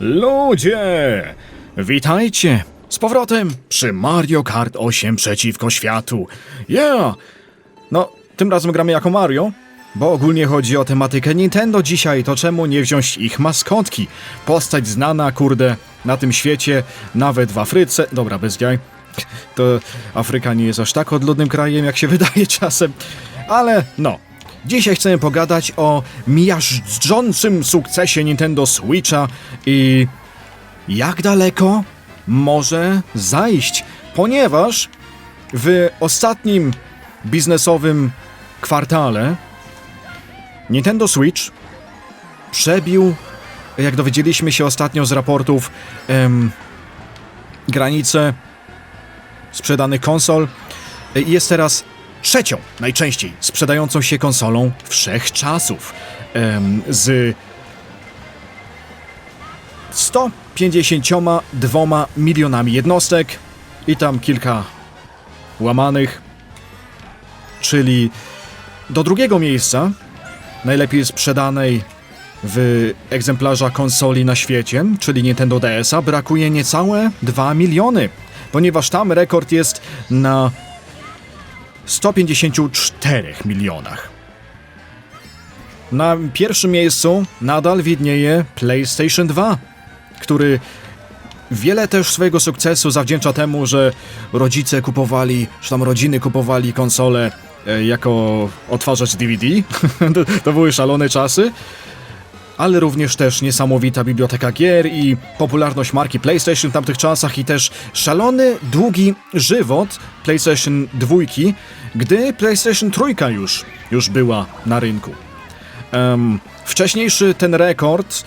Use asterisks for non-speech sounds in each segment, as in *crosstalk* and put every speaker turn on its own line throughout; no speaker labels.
Ludzie! Witajcie z powrotem przy Mario Kart 8 przeciwko światu. Yeah! No, tym razem gramy jako Mario, bo ogólnie chodzi o tematykę Nintendo dzisiaj, to czemu nie wziąć ich maskotki? Postać znana, kurde, na tym świecie, nawet w Afryce. Dobra, bez jaj. To Afryka nie jest aż tak odludnym krajem, jak się *laughs* wydaje czasem. Ale no, Dzisiaj chcemy pogadać o miażdżącym sukcesie Nintendo Switcha i jak daleko może zajść, ponieważ w ostatnim biznesowym kwartale Nintendo Switch przebił, jak dowiedzieliśmy się ostatnio z raportów, em, granicę sprzedanych konsol. Jest teraz trzecią najczęściej sprzedającą się konsolą wszechczasów. Em, z 152 milionami jednostek i tam kilka łamanych, czyli do drugiego miejsca najlepiej sprzedanej w egzemplarza konsoli na świecie, czyli Nintendo DS-a, brakuje niecałe 2 miliony, ponieważ tam rekord jest na 154 milionach. Na pierwszym miejscu nadal widnieje PlayStation 2, który wiele też swojego sukcesu zawdzięcza temu, że rodzice kupowali, czy tam rodziny kupowali konsole e, jako odtwarzacz DVD. *laughs* to, to były szalone czasy. Ale również też niesamowita biblioteka gier i popularność marki PlayStation w tamtych czasach i też szalony, długi żywot PlayStation 2, gdy PlayStation 3 już, już była na rynku. Em, wcześniejszy ten rekord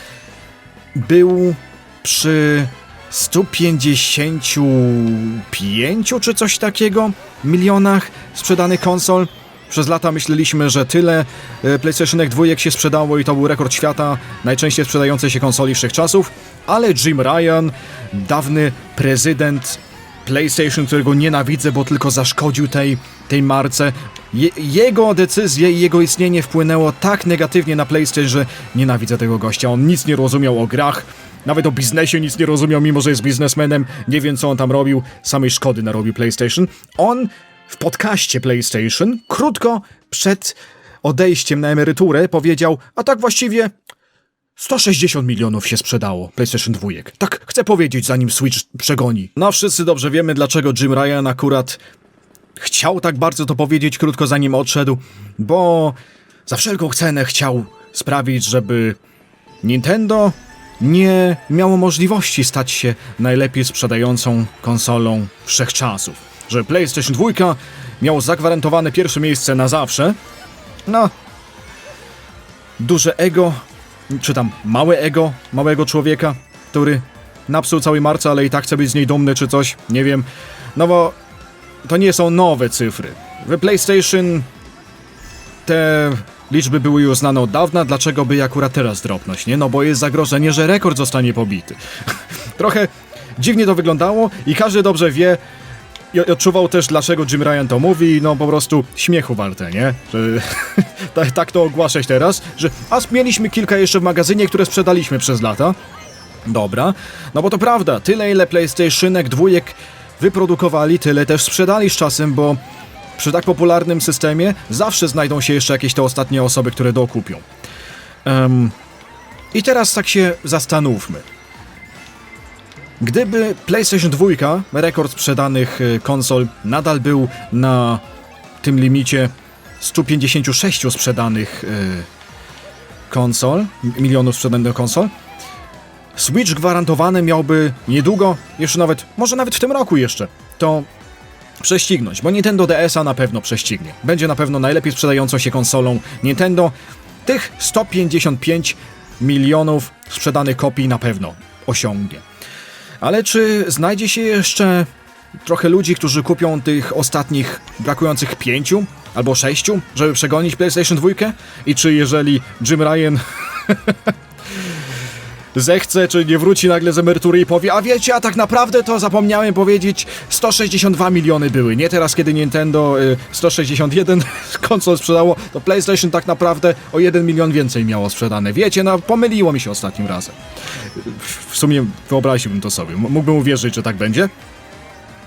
był przy 155 czy coś takiego milionach sprzedanych konsol. Przez lata myśleliśmy, że tyle e, PlayStation 2 się sprzedało i to był rekord świata najczęściej sprzedającej się konsoli wszechczasów, ale Jim Ryan, dawny prezydent PlayStation, którego nienawidzę, bo tylko zaszkodził tej, tej marce. Je, jego decyzje i jego istnienie wpłynęło tak negatywnie na PlayStation, że nienawidzę tego gościa. On nic nie rozumiał o grach, nawet o biznesie nic nie rozumiał, mimo że jest biznesmenem. Nie wiem, co on tam robił. Samej szkody narobił PlayStation. On w podcaście PlayStation, krótko przed odejściem na emeryturę, powiedział, a tak właściwie 160 milionów się sprzedało PlayStation 2. Tak chcę powiedzieć, zanim Switch przegoni. No wszyscy dobrze wiemy, dlaczego Jim Ryan akurat chciał tak bardzo to powiedzieć krótko zanim odszedł, bo za wszelką cenę chciał sprawić, żeby Nintendo nie miało możliwości stać się najlepiej sprzedającą konsolą wszechczasów. Że PlayStation 2 miało zagwarantowane pierwsze miejsce na zawsze. No, duże ego, czy tam małe ego małego człowieka, który napsuł całej marce, ale i tak chce być z niej dumny czy coś, nie wiem. No bo to nie są nowe cyfry. W PlayStation te liczby były już znane od dawna, dlaczego by akurat teraz dropnąć, nie? No bo jest zagrożenie, że rekord zostanie pobity. *laughs* Trochę dziwnie to wyglądało i każdy dobrze wie i odczuwał też, dlaczego Jim Ryan to mówi, no po prostu śmiechu warte, nie? Że *laughs* tak, tak to ogłaszać teraz, że a mieliśmy kilka jeszcze w magazynie, które sprzedaliśmy przez lata. Dobra, no bo to prawda, tyle ile PlayStationek dwójek wyprodukowali, tyle też sprzedali z czasem, bo przy tak popularnym systemie zawsze znajdą się jeszcze jakieś te ostatnie osoby, które dokupią. Em, I teraz tak się zastanówmy. Gdyby PlayStation 2, rekord sprzedanych y, konsol, nadal był na tym limicie 156 sprzedanych y, konsol, milionów sprzedanych konsol, Switch gwarantowany miałby niedługo, jeszcze nawet, może nawet w tym roku jeszcze, to prześcignąć, bo Nintendo DS-a na pewno prześcignie. Będzie na pewno najlepiej sprzedającą się konsolą Nintendo. Tych 155 milionów sprzedanych kopii na pewno osiągnie. Ale czy znajdzie się jeszcze trochę ludzi, którzy kupią tych ostatnich brakujących pięciu albo sześciu, żeby przegonić PlayStation 2? I czy jeżeli Jim Ryan *laughs* zechce, czy nie wróci nagle z emerytury i powie, a wiecie, a tak naprawdę to zapomniałem powiedzieć, 162 miliony były, nie teraz, kiedy Nintendo y, 161 *laughs* konsol sprzedało, to PlayStation tak naprawdę o 1 milion więcej miało sprzedane. Wiecie, no pomyliło mi się ostatnim razem. W sumie wyobraziłbym to sobie, mógłbym uwierzyć, że tak będzie.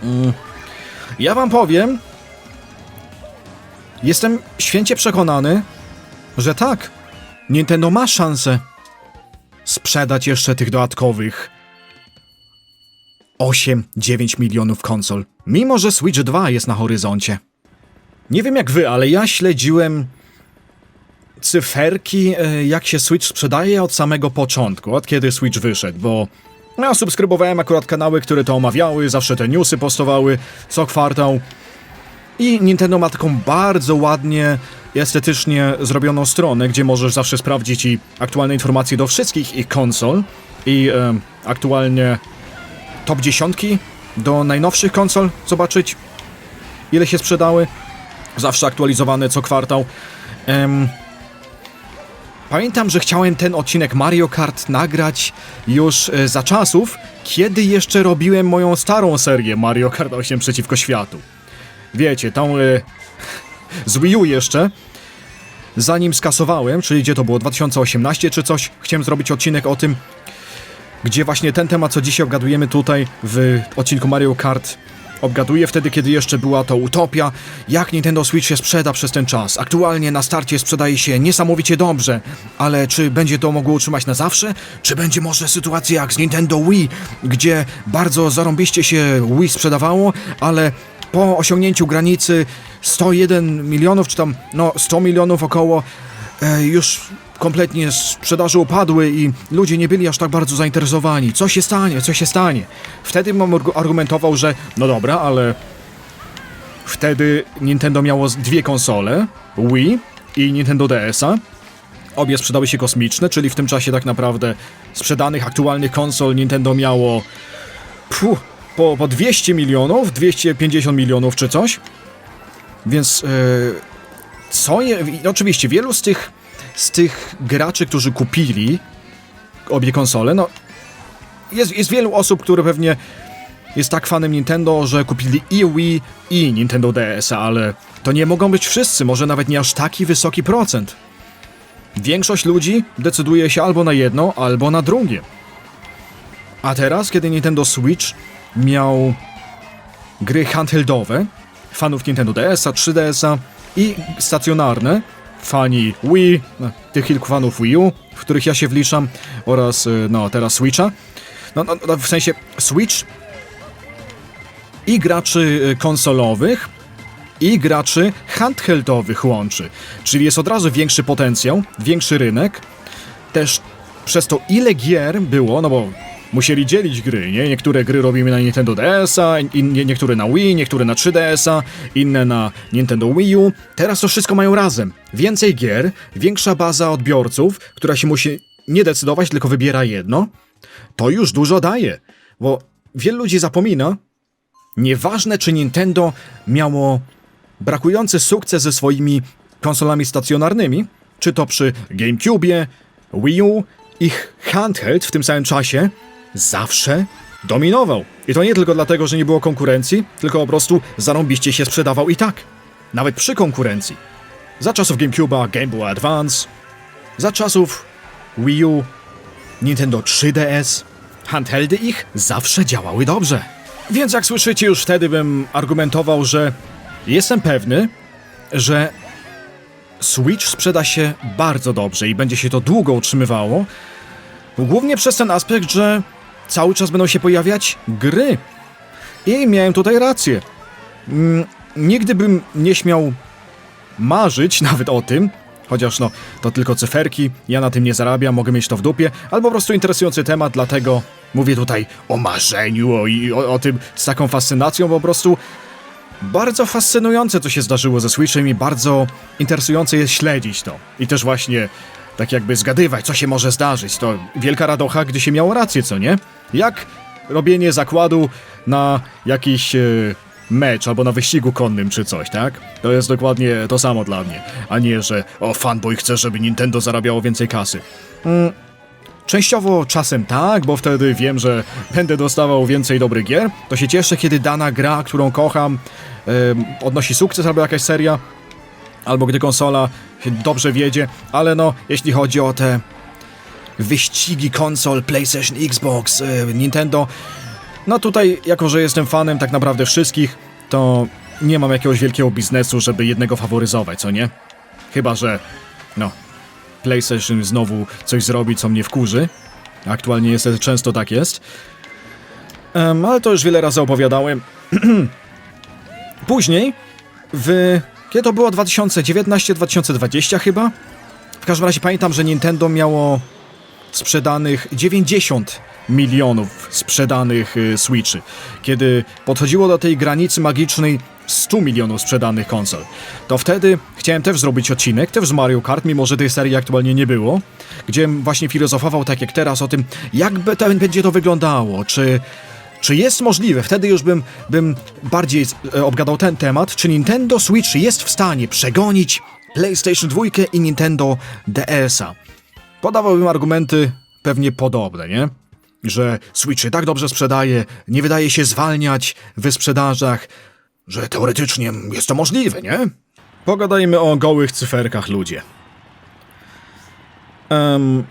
Mm. Ja wam powiem, jestem święcie przekonany, że tak, Nintendo ma szansę sprzedać jeszcze tych dodatkowych 8-9 milionów konsol, mimo że Switch 2 jest na horyzoncie. Nie wiem jak wy, ale ja śledziłem cyferki, e, jak się Switch sprzedaje od samego początku, od kiedy Switch wyszedł, bo ja subskrybowałem akurat kanały, które to omawiały, zawsze te newsy postowały co kwartał. I Nintendo ma taką bardzo ładnie estetycznie zrobioną stronę, gdzie możesz zawsze sprawdzić i aktualne informacje do wszystkich ich konsol i e, aktualnie top dziesiątki do najnowszych konsol zobaczyć, ile się sprzedały. Zawsze aktualizowane co kwartał. Em, Pamiętam, że chciałem ten odcinek Mario Kart nagrać już e, za czasów, kiedy jeszcze robiłem moją starą serię Mario Kart 8 przeciwko światu. Wiecie, tą e, z Wii U jeszcze, zanim skasowałem, czyli gdzie to było 2018 czy coś, chciałem zrobić odcinek o tym, gdzie właśnie ten temat, co dzisiaj obgadujemy tutaj w odcinku Mario Kart, obgaduję wtedy, kiedy jeszcze była to utopia, jak Nintendo Switch się sprzeda przez ten czas. Aktualnie na starcie sprzedaje się niesamowicie dobrze, ale czy będzie to mogło utrzymać na zawsze? Czy będzie może sytuacja jak z Nintendo Wii, gdzie bardzo zarąbiście się Wii sprzedawało, ale po osiągnięciu granicy 101 milionów, czy tam no 100 milionów około, e, już kompletnie sprzedaże upadły i ludzie nie byli aż tak bardzo zainteresowani. Co się stanie? Co się stanie? Wtedy bym argu- argumentował, że no dobra, ale wtedy Nintendo miało dwie konsole, Wii i Nintendo DS-a. Obie sprzedały się kosmiczne, czyli w tym czasie tak naprawdę sprzedanych aktualnych konsol Nintendo miało puh, po, po 200 milionów, 250 milionów czy coś. Więc e, co je, oczywiście wielu z tych z tych graczy, którzy kupili obie konsole, no jest, jest wielu osób, które pewnie jest tak fanem Nintendo, że kupili i Wii i Nintendo DS, ale to nie mogą być wszyscy, może nawet nie aż taki wysoki procent. Większość ludzi decyduje się albo na jedno, albo na drugie. A teraz, kiedy Nintendo Switch miał gry handheldowe, fanów Nintendo DS-a, 3DS-a i stacjonarne, fani Wii, no, tych kilku fanów Wii U, w których ja się wliczam, oraz y, no teraz Switcha. No, no, no w sensie Switch i graczy y, konsolowych, i graczy handheldowych łączy. Czyli jest od razu większy potencjał, większy rynek. Też przez to ile gier było, no bo musieli dzielić gry, nie? Niektóre gry robimy na Nintendo DS-a, in, nie- niektóre na Wii, niektóre na 3DS-a, inne na Nintendo Wii U. Teraz to wszystko mają razem. Więcej gier, większa baza odbiorców, która się musi nie decydować, tylko wybiera jedno. To już dużo daje, bo wielu ludzi zapomina, Nieważne, czy Nintendo miało brakujący sukces ze swoimi konsolami stacjonarnymi, czy to przy GameCube, Wii U, ich handheld w tym samym czasie zawsze dominował. I to nie tylko dlatego, że nie było konkurencji, tylko po prostu zarąbiście się sprzedawał i tak. Nawet przy konkurencji. Za czasów GameCube'a Game Boy Advance, za czasów Wii U, Nintendo 3DS, handheldy ich zawsze działały dobrze. Więc jak słyszycie, już wtedy bym argumentował, że jestem pewny, że Switch sprzeda się bardzo dobrze i będzie się to długo utrzymywało. Głównie przez ten aspekt, że cały czas będą się pojawiać gry. I miałem tutaj rację. Mm, nigdy bym nie śmiał marzyć *laughs* nawet o tym, chociaż no, to tylko cyferki, ja na tym nie zarabiam, mogę mieć to w dupie, albo po prostu interesujący temat, dlatego mówię tutaj o marzeniu o, o, o tym z taką fascynacją, po prostu bardzo fascynujące, co się zdarzyło ze Switchem i bardzo interesujące jest śledzić to. I też właśnie tak jakby zgadywać, co się może zdarzyć. To wielka radocha, gdy się miało rację, co nie? Jak robienie zakładu na jakiś e, mecz albo na wyścigu konnym czy coś, tak? To jest dokładnie to samo dla mnie, a nie, że o fanboy chce, żeby Nintendo zarabiało więcej kasy. Mm, Częściowo czasem tak, bo wtedy wiem, że będę dostawał więcej dobrych gier. To się cieszę, kiedy dana gra, którą kocham, em, odnosi sukces albo jakaś seria, albo gdy konsola dobrze wiedzie, ale no, jeśli chodzi o te wyścigi konsol PlayStation, Xbox, y, Nintendo, no tutaj, jako że jestem fanem tak naprawdę wszystkich, to nie mam jakiegoś wielkiego biznesu, żeby jednego faworyzować, co nie? Chyba, że no, PlayStation znowu coś zrobi, co mnie wkurzy. Aktualnie jest, często tak jest. Em, ale to już wiele razy opowiadałem. *clears throat* Później, w... Kiedy to było? 2019-2020 chyba? W każdym razie pamiętam, że Nintendo miało sprzedanych 90 milionów sprzedanych y, Switchy. Kiedy podchodziło do tej granicy magicznej 100 milionów sprzedanych konsol, to wtedy chciałem też zrobić odcinek, też z Mario Kart, mimo że tej serii aktualnie nie było, gdzie właśnie filozofował tak jak teraz o tym, jak będzie to wyglądało, czy czy jest możliwe, wtedy już bym, bym bardziej e, obgadał ten temat, czy Nintendo Switch jest w stanie przegonić PlayStation 2 i Nintendo DS-a? Podawałbym argumenty pewnie podobne, nie? Że Switch tak dobrze sprzedaje, nie wydaje się zwalniać w sprzedażach, że teoretycznie jest to możliwe, nie? Pogadajmy o gołych cyferkach, ludzie. Em,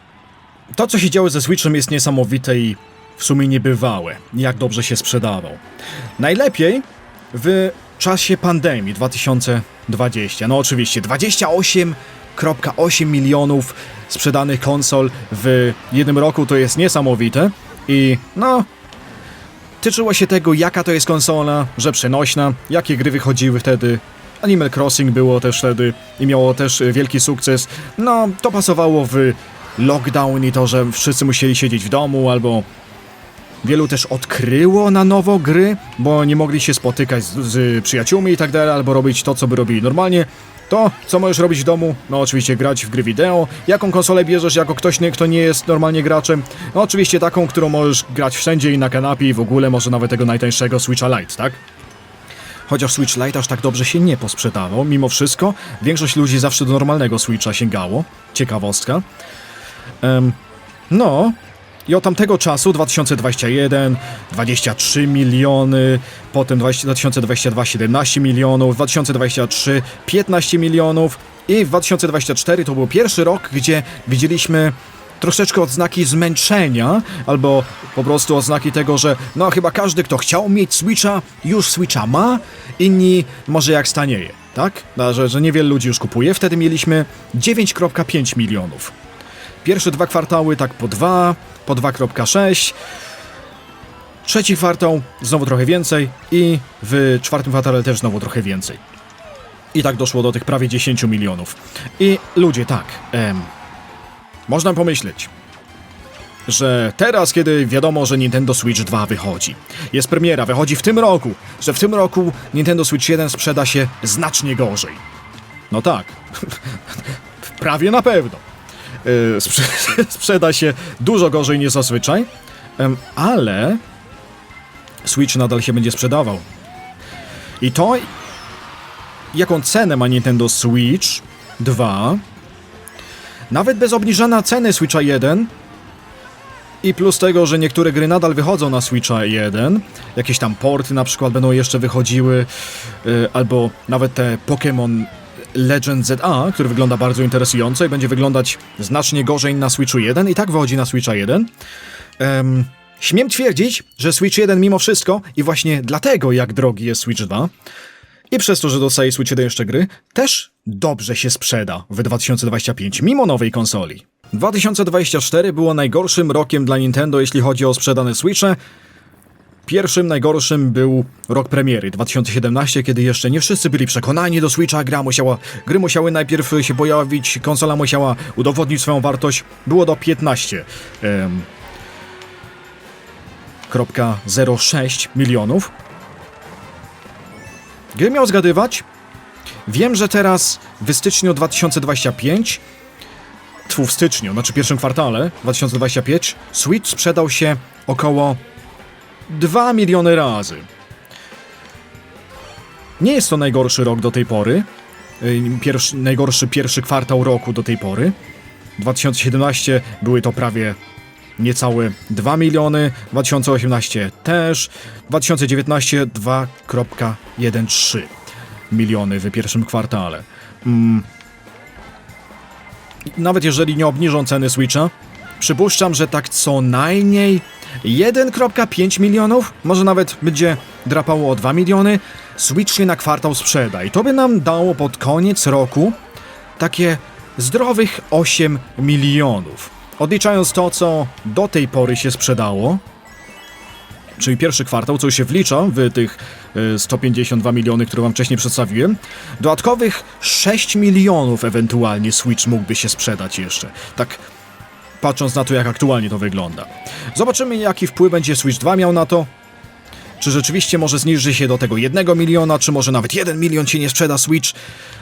to, co się działo ze Switchem jest niesamowite i w sumie niebywałe, jak dobrze się sprzedawał. Najlepiej w czasie pandemii 2020. No oczywiście 28,8 milionów sprzedanych konsol w jednym roku to jest niesamowite i no tyczyło się tego jaka to jest konsola, że przenośna, jakie gry wychodziły wtedy. Animal Crossing było też wtedy i miało też wielki sukces. No, to pasowało w lockdown i to, że wszyscy musieli siedzieć w domu albo Wielu też odkryło na nowo gry, bo nie mogli się spotykać z, z przyjaciółmi i tak dalej, albo robić to, co by robili normalnie. To, co możesz robić w domu, no oczywiście grać w gry wideo. Jaką konsolę bierzesz jako ktoś, kto nie jest normalnie graczem? No oczywiście taką, którą możesz grać wszędzie i na kanapie i w ogóle może nawet tego najtańszego Switcha Lite, tak? Chociaż Switch Lite aż tak dobrze się nie posprzedawał, mimo wszystko większość ludzi zawsze do normalnego Switcha sięgało. Ciekawostka. Em, no, i od tamtego czasu 2021 23 miliony, potem 20, 2022 17 milionów, 2023 15 milionów i w 2024 to był pierwszy rok, gdzie widzieliśmy troszeczkę odznaki zmęczenia, albo po prostu odznaki tego, że no chyba każdy, kto chciał mieć Switcha, już Switcha ma, inni może jak stanieje, tak? Że, że niewiele ludzi już kupuje. Wtedy mieliśmy 9,5 milionów. Pierwsze dwa kwartały tak po 2, po 2,6. Trzeci kwartał znowu trochę więcej i w czwartym kwartale też znowu trochę więcej. I tak doszło do tych prawie 10 milionów. I ludzie, tak, em, można pomyśleć, że teraz, kiedy wiadomo, że Nintendo Switch 2 wychodzi, jest premiera, wychodzi w tym roku, że w tym roku Nintendo Switch 1 sprzeda się znacznie gorzej. No tak, *laughs* prawie na pewno sprze- *laughs* sprzeda się dużo gorzej niż zazwyczaj, ale Switch nadal się będzie sprzedawał. I to, jaką cenę ma Nintendo Switch 2, nawet bez obniżania ceny Switcha 1 i plus tego, że niektóre gry nadal wychodzą na Switcha 1, jakieś tam porty na przykład będą jeszcze wychodziły, y, albo nawet te Pokémon Legend ZA, który wygląda bardzo interesująco i będzie wyglądać znacznie gorzej na Switchu 1 i tak wychodzi na Switcha 1. Em, śmiem twierdzić, że Switch 1 mimo wszystko i właśnie dlatego jak drogi jest Switch 2 i przez to, że dostaje Switch 1 jeszcze gry, też dobrze się sprzeda w 2025, mimo nowej konsoli. 2024 było najgorszym rokiem dla Nintendo, jeśli chodzi o sprzedane Switche. Pierwszym najgorszym był rok premiery 2017, kiedy jeszcze nie wszyscy byli przekonani do Switcha, gra musiała, gry musiały najpierw się pojawić, konsola musiała udowodnić swoją wartość. Było do 15 em, kropka 06 milionów. Gdy miał zgadywać, wiem, że teraz w styczniu 2025 tfu, w styczniu, znaczy pierwszym kwartale 2025 Switch sprzedał się około 2 miliony razy. Nie jest to najgorszy rok do tej pory. Pierwszy, najgorszy pierwszy kwartał roku do tej pory. 2017 były to prawie niecałe 2 miliony, 2018 też, 2019 2,13 miliony w pierwszym kwartale. Mm. Nawet jeżeli nie obniżą ceny Switcha, przypuszczam, że tak co najmniej 1,5 milionów, może nawet będzie drapało o 2 miliony, Switch się na kwartał sprzeda i to by nam dało pod koniec roku takie zdrowych 8 milionów. Odliczając to, co do tej pory się sprzedało, czyli pierwszy kwartał, co się wlicza w tych e, 152 miliony, które wam wcześniej przedstawiłem, dodatkowych 6 milionów ewentualnie Switch mógłby się sprzedać jeszcze. Tak patrząc na to, jak aktualnie to wygląda. Zobaczymy, jaki wpływ będzie Switch 2 miał na to. Czy rzeczywiście może zniży się do tego 1 miliona, czy może nawet 1 milion się nie sprzeda Switch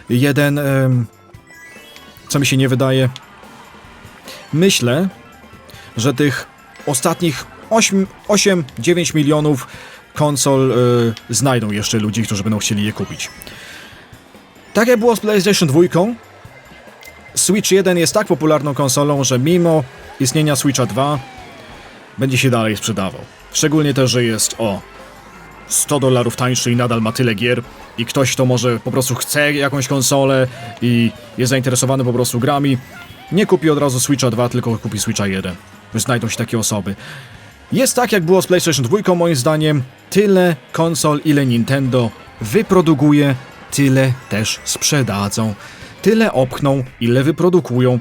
1, em, co mi się nie wydaje. Myślę, że tych ostatnich 8-9 milionów konsol y, znajdą jeszcze ludzi, którzy będą chcieli je kupić. Tak jak było z PlayStation 2, Switch 1 jest tak popularną konsolą, że mimo istnienia Switcha 2 będzie się dalej sprzedawał. Szczególnie też, że jest o 100 dolarów tańszy i nadal ma tyle gier i ktoś, kto może po prostu chce jakąś konsolę i jest zainteresowany po prostu grami, nie kupi od razu Switcha 2, tylko kupi Switcha 1. Znajdą się takie osoby. Jest tak, jak było z PlayStation 2, moim zdaniem. Tyle konsol, ile Nintendo wyprodukuje, tyle też sprzedadzą. Tyle opchną, ile wyprodukują.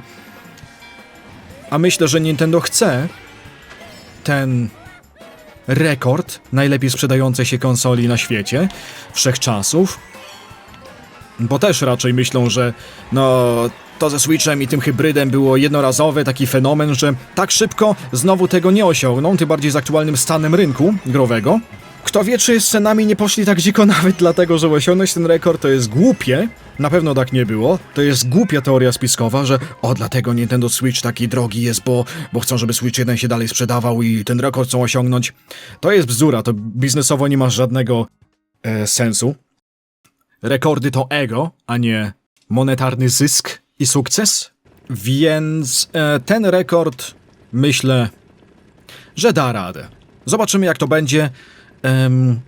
A myślę, że Nintendo chce ten rekord najlepiej sprzedającej się konsoli na świecie wszechczasów. Bo też raczej myślą, że no to ze Switchem i tym hybrydem było jednorazowe, taki fenomen, że tak szybko znowu tego nie osiągną, tym bardziej z aktualnym stanem rynku growego. Kto wie, czy z cenami nie poszli tak dziko nawet dlatego, że osiągnąć ten rekord to jest głupie. Na pewno tak nie było. To jest głupia teoria spiskowa, że o, dlatego Nintendo Switch taki drogi jest, bo, bo chcą, żeby Switch 1 się dalej sprzedawał i ten rekord chcą osiągnąć. To jest bzdura, to biznesowo nie ma żadnego e, sensu. Rekordy to ego, a nie monetarny zysk i sukces. Więc e, ten rekord myślę, że da radę. Zobaczymy, jak to będzie. Em,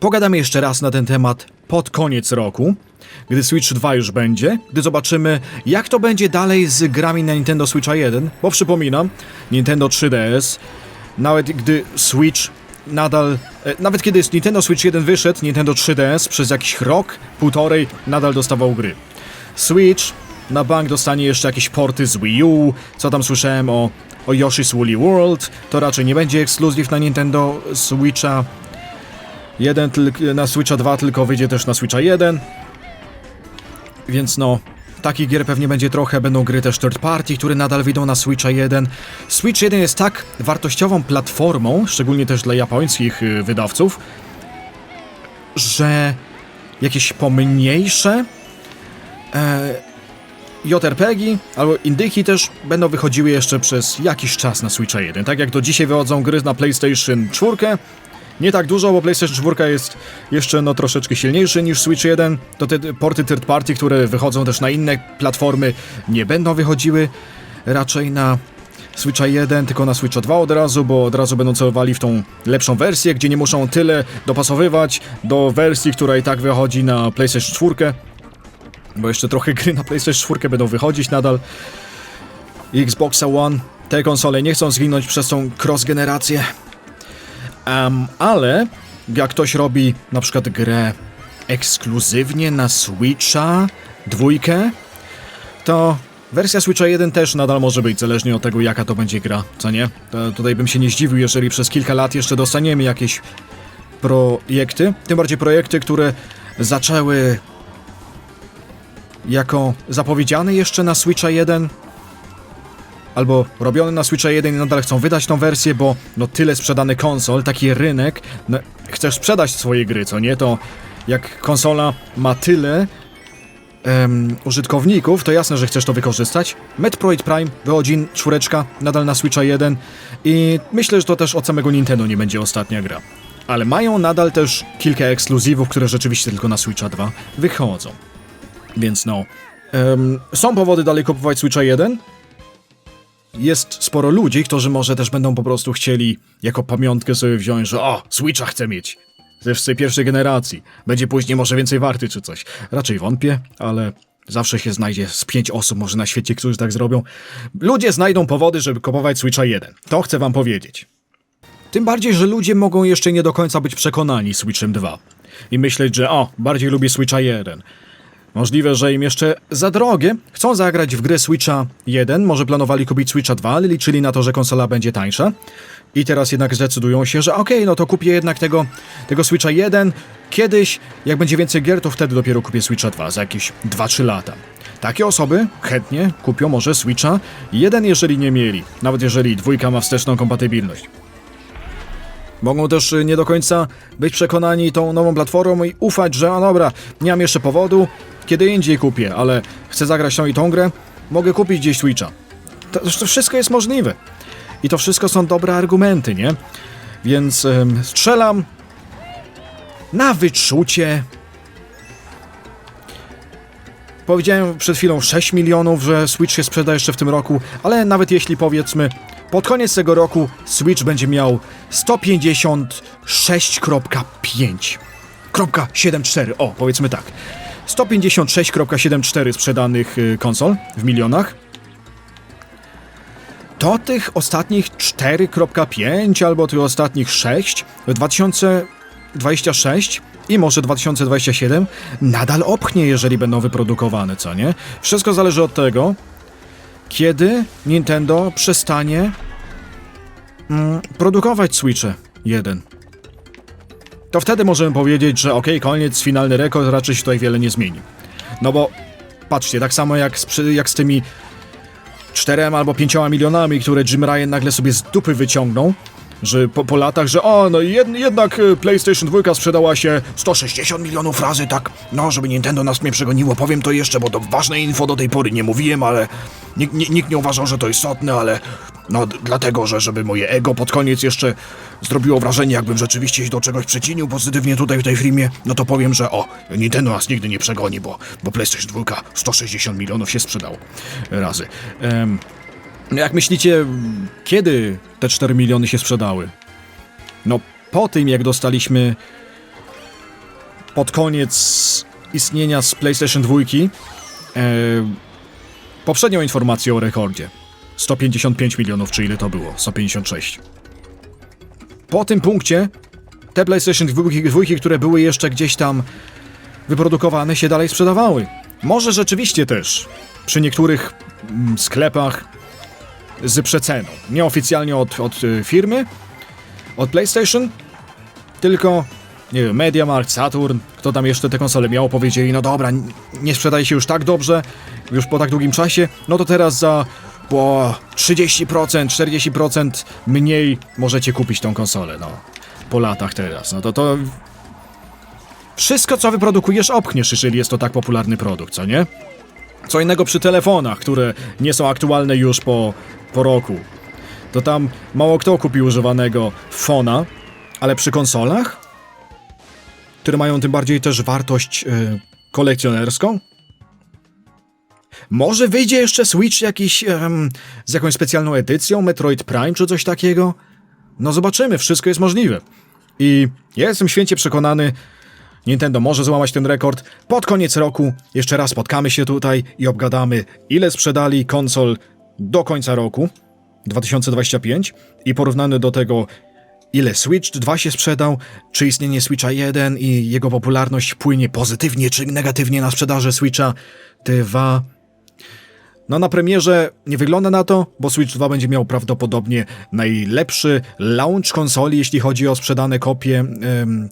pogadamy jeszcze raz na ten temat pod koniec roku, gdy Switch 2 już będzie, gdy zobaczymy, jak to będzie dalej z grami na Nintendo Switcha 1, bo przypominam, Nintendo 3DS, nawet gdy Switch nadal, e, nawet kiedy Nintendo Switch 1 wyszedł, Nintendo 3DS przez jakiś rok, półtorej nadal dostawał gry. Switch na bank dostanie jeszcze jakieś porty z Wii U, co tam słyszałem o, o Yoshi's Woolly World, to raczej nie będzie ekskluzyw na Nintendo Switcha 1, tyl- na Switcha 2, tylko wyjdzie też na Switcha 1. Więc no, takich gier pewnie będzie trochę, będą gry też third party, które nadal wyjdą na Switcha 1. Switch 1 jest tak wartościową platformą, szczególnie też dla japońskich y, wydawców, że jakieś pomniejsze e, JRPG albo indyki też będą wychodziły jeszcze przez jakiś czas na Switcha 1. Tak jak do dzisiaj wychodzą gry na PlayStation 4. Nie tak dużo, bo PlayStation 4 jest jeszcze no troszeczkę silniejszy niż Switch 1. To te porty third party, które wychodzą też na inne platformy, nie będą wychodziły raczej na Switcha 1, tylko na Switcha 2 od razu, bo od razu będą celowali w tą lepszą wersję, gdzie nie muszą tyle dopasowywać do wersji, która i tak wychodzi na PlayStation 4. Bo jeszcze trochę gry na PlayStation 4 będą wychodzić nadal. Xboxa One, te konsole nie chcą zginąć przez tą cross-generację. Em, ale jak ktoś robi na przykład grę ekskluzywnie na Switcha dwójkę, to wersja Switcha 1 też nadal może być, zależnie od tego jaka to będzie gra, co nie? To tutaj bym się nie zdziwił, jeżeli przez kilka lat jeszcze dostaniemy jakieś projekty, tym bardziej projekty, które zaczęły jako zapowiedziane jeszcze na Switcha 1 albo robione na Switcha 1 i nadal chcą wydać tą wersję, bo no tyle sprzedany konsol, taki rynek, no, chcesz sprzedać swoje gry, co nie? To jak konsola ma tyle em, użytkowników, to jasne, że chcesz to wykorzystać. Metroid Prime wychodzi czwóreczka nadal na Switcha 1 i myślę, że to też od samego Nintendo nie będzie ostatnia gra. Ale mają nadal też kilka ekskluzywów, które rzeczywiście tylko na Switcha 2 wychodzą. Więc no, są powody dalej kupować Switcha 1, jest sporo ludzi, którzy może też będą po prostu chcieli jako pamiątkę sobie wziąć, że o, Switcha chcę mieć. Z tej pierwszej generacji. Będzie później może więcej warty czy coś. Raczej wątpię, ale zawsze się znajdzie z pięć osób może na świecie, którzy tak zrobią. Ludzie znajdą powody, żeby kupować Switcha 1. To chcę wam powiedzieć. Tym bardziej, że ludzie mogą jeszcze nie do końca być przekonani Switchem 2. I myśleć, że o, bardziej lubię Switcha 1. Możliwe, że im jeszcze za drogie. Chcą zagrać w grę Switcha 1, może planowali kupić Switcha 2, ale liczyli na to, że konsola będzie tańsza. I teraz jednak zdecydują się, że okej, no to kupię jednak tego, tego Switcha 1. Kiedyś, jak będzie więcej gier, to wtedy dopiero kupię Switcha 2, za jakieś 2-3 lata. Takie osoby chętnie kupią może Switcha 1, jeżeli nie mieli. Nawet jeżeli dwójka ma wsteczną kompatybilność. Mogą też y, nie do końca być przekonani tą nową platformą i ufać, że a dobra, nie mam jeszcze powodu, kiedy indziej kupię, ale chcę zagrać tą i tą grę, mogę kupić gdzieś Switcha. To, to wszystko jest możliwe. I to wszystko są dobre argumenty, nie? Więc ym, strzelam na wyczucie. Powiedziałem przed chwilą 6 milionów, że Switch się sprzeda jeszcze w tym roku, ale nawet jeśli powiedzmy pod koniec tego roku Switch będzie miał 156.5.74. O, powiedzmy tak. 156.74 sprzedanych y, konsol w milionach. To tych ostatnich 4.5 albo tych ostatnich 6 w 2026 i może 2027 nadal opchnie, jeżeli będą wyprodukowane, co nie? Wszystko zależy od tego, kiedy Nintendo przestanie mm, produkować Switche 1. To wtedy możemy powiedzieć, że okej, koniec, finalny rekord, raczej się tutaj wiele nie zmieni. No bo patrzcie, tak samo jak z, jak z tymi czterema albo pięcioma milionami, które Jim Ryan nagle sobie z dupy wyciągnął, że po, po latach, że o, no jed, jednak y, PlayStation 2 sprzedała się 160 milionów razy, tak, no, żeby Nintendo nas mnie przegoniło, powiem to jeszcze, bo to ważne info do tej pory nie mówiłem, ale nikt, nikt, nie uważał, że to istotne, ale no, dlatego, że żeby moje ego pod koniec jeszcze zrobiło wrażenie, jakbym rzeczywiście się do czegoś przyczynił pozytywnie tutaj w tej filmie, no to powiem, że o, Nintendo nas nigdy nie przegoni, bo, bo PlayStation 2 160 milionów się sprzedał razy. No jak myślicie, kiedy te 4 miliony się sprzedały? No, po tym jak dostaliśmy pod koniec istnienia z PlayStation 2 e, poprzednią informację o rekordzie. 155 milionów, czy ile to było? 156. Po tym punkcie te PlayStation 2, dwójki, które były jeszcze gdzieś tam wyprodukowane, się dalej sprzedawały. Może rzeczywiście też przy niektórych mm, sklepach z przeceną. Nieoficjalnie od, od y, firmy, od PlayStation, tylko nie wiem, Saturn, kto tam jeszcze te konsole miał, powiedzieli, no dobra, nie sprzedaje się już tak dobrze, już po tak długim czasie, no to teraz za po 30%, 40% mniej możecie kupić tą konsolę, no. Po latach teraz, no to to... Wszystko, co wyprodukujesz, opchniesz, jeżeli jest to tak popularny produkt, co nie? Co innego przy telefonach, które nie są aktualne już po, po roku. To tam mało kto kupi używanego fona, ale przy konsolach, które mają tym bardziej też wartość e, kolekcjonerską, może wyjdzie jeszcze Switch jakiś z jakąś specjalną edycją, Metroid Prime czy coś takiego? No zobaczymy, wszystko jest możliwe. I ja jestem święcie przekonany, Nintendo może złamać ten rekord. Pod koniec roku jeszcze raz spotkamy się tutaj i obgadamy, ile sprzedali konsol do końca roku 2025 i porównany do tego, ile Switch 2 się sprzedał, czy istnienie Switcha 1 i jego popularność wpłynie pozytywnie czy negatywnie na sprzedaży Switcha 2. No na premierze nie wygląda na to, bo Switch 2 będzie miał prawdopodobnie najlepszy launch konsoli, jeśli chodzi o sprzedane kopie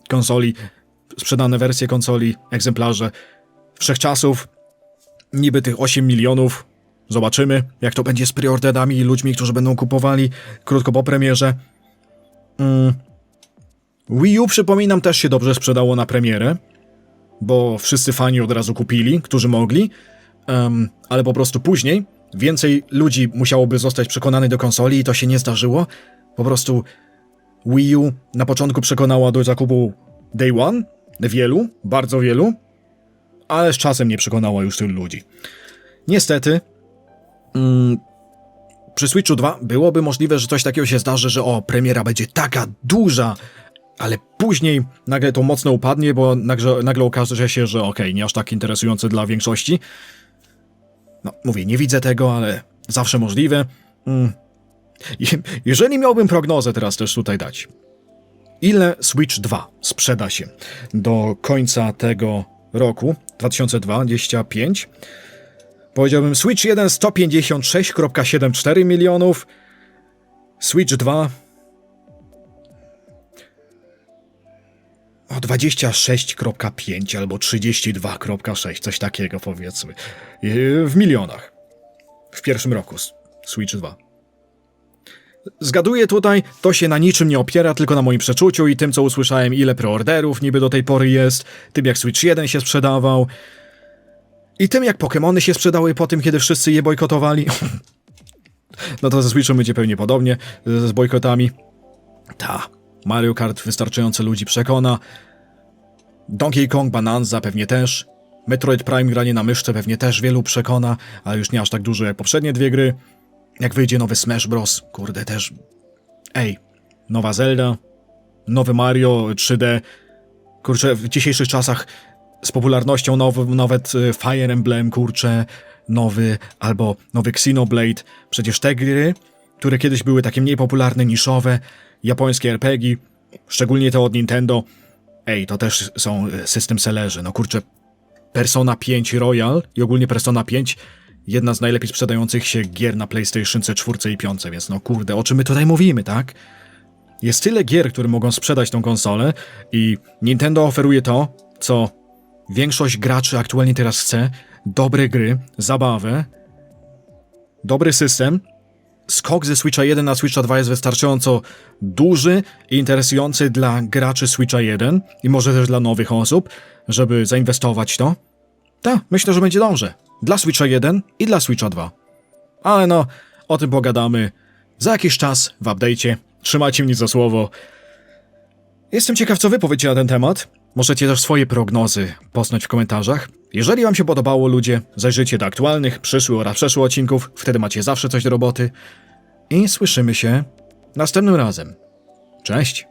konsoli, sprzedane wersje konsoli, egzemplarze wszechczasów. Niby tych 8 milionów. Zobaczymy, jak to będzie z preorderami i ludźmi, którzy będą kupowali krótko po premierze. Mm. Wii U, przypominam, też się dobrze sprzedało na premierę, bo wszyscy fani od razu kupili, którzy mogli, Em, ale po prostu później więcej ludzi musiałoby zostać przekonanych do konsoli i to się nie zdarzyło. Po prostu Wii U na początku przekonała do zakupu Day One, wielu, bardzo wielu, ale z czasem nie przekonała już tylu ludzi. Niestety, mm, przy Switchu 2 byłoby możliwe, że coś takiego się zdarzy, że o, premiera będzie taka duża, ale później nagle to mocno upadnie, bo nagle, nagle okaże się, że okej, nie aż tak interesujące dla większości. No, mówię, nie widzę tego, ale zawsze możliwe. Mm. Je- Jeżeli miałbym prognozę teraz też tutaj dać, ile Switch 2 sprzeda się do końca tego roku, 2025, powiedziałbym Switch 1 156,74 milionów, Switch 2 o 26,5 albo 32,6, coś takiego powiedzmy, w milionach. W pierwszym roku Switch 2. Zgaduję tutaj, to się na niczym nie opiera, tylko na moim przeczuciu i tym, co usłyszałem, ile preorderów niby do tej pory jest, tym jak Switch 1 się sprzedawał i tym jak Pokémony się sprzedały po tym, kiedy wszyscy je bojkotowali. *laughs* no to ze Switchem będzie pewnie podobnie, z z bojkotami. Ta, Mario Kart wystarczająco ludzi przekona. Donkey Kong Bonanza pewnie też. Metroid Prime granie na myszce pewnie też wielu przekona, ale już nie aż tak dużo jak poprzednie dwie gry. Jak wyjdzie nowy Smash Bros, kurde też. Ej, nowa Zelda, nowy Mario 3D. Kurczę, w dzisiejszych czasach z popularnością nowy, nawet y, Fire Emblem, kurczę, nowy, albo nowy Xenoblade. Przecież te gry, które kiedyś były takie mniej popularne, niszowe, japońskie RPG, szczególnie te od Nintendo, ej, to też są y, system sellerzy. No kurczę, Persona 5 Royal i ogólnie Persona 5 jedna z najlepiej sprzedających się gier na PlayStation 4 i 5, więc no kurde, o czym my tutaj mówimy, tak? Jest tyle gier, które mogą sprzedać tą konsolę i Nintendo oferuje to, co większość graczy aktualnie teraz chce. Dobre gry, zabawę, dobry system. Skok ze Switcha 1 na Switcha 2 jest wystarczająco duży i interesujący dla graczy Switcha 1 i może też dla nowych osób, żeby zainwestować to. Tak, myślę, że będzie dobrze. Dla Switcha 1 i dla Switcha 2. Ale no, o tym pogadamy za jakiś czas w update'cie. Trzymajcie mnie za słowo. Jestem ciekaw, co wy powiecie na ten temat. Możecie też swoje prognozy posnąć w komentarzach. Jeżeli wam się podobało, ludzie, zajrzyjcie do aktualnych, przyszłych oraz przeszłych odcinków. Wtedy macie zawsze coś do roboty. I słyszymy się następnym razem. Cześć!